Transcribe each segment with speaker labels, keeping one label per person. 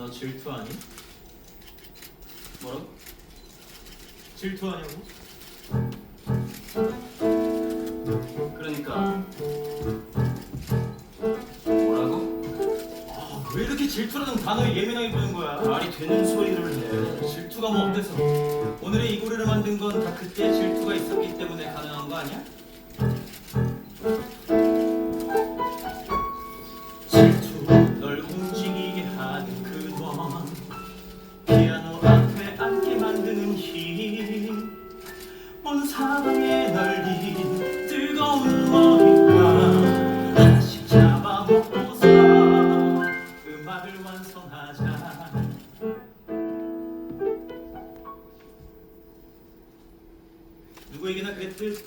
Speaker 1: 너 질투하니? 뭐라고? 질투하냐고?
Speaker 2: 그러니까 뭐라고?
Speaker 1: 아, 왜 이렇게 질투라는 단어에 예민하게 보는 거야?
Speaker 2: 말이 되는 소리를 해.
Speaker 1: 질투가 뭐 어때서? 오늘의 이 고래를 만든 건 다 그때 질투가 있었기 때문에 가능한 거 아니야? 힘 온 사방에 널린 뜨거운 머리가 하나씩 잡아먹고서 음악을 완성하자 누구에게나 그랬듯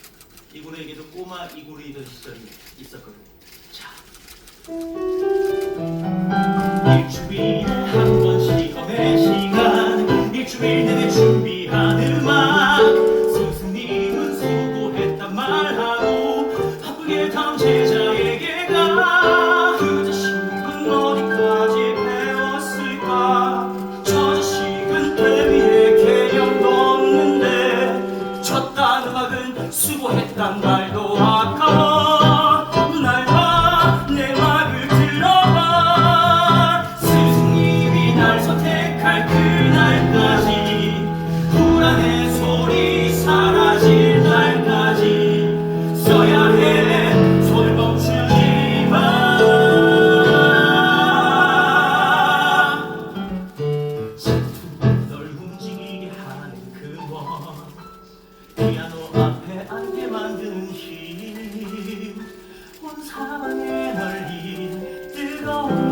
Speaker 1: 이고래에게도 꼬마 이고래이던 시절이 있었거든. 자, 수고했단 말도 아까워 가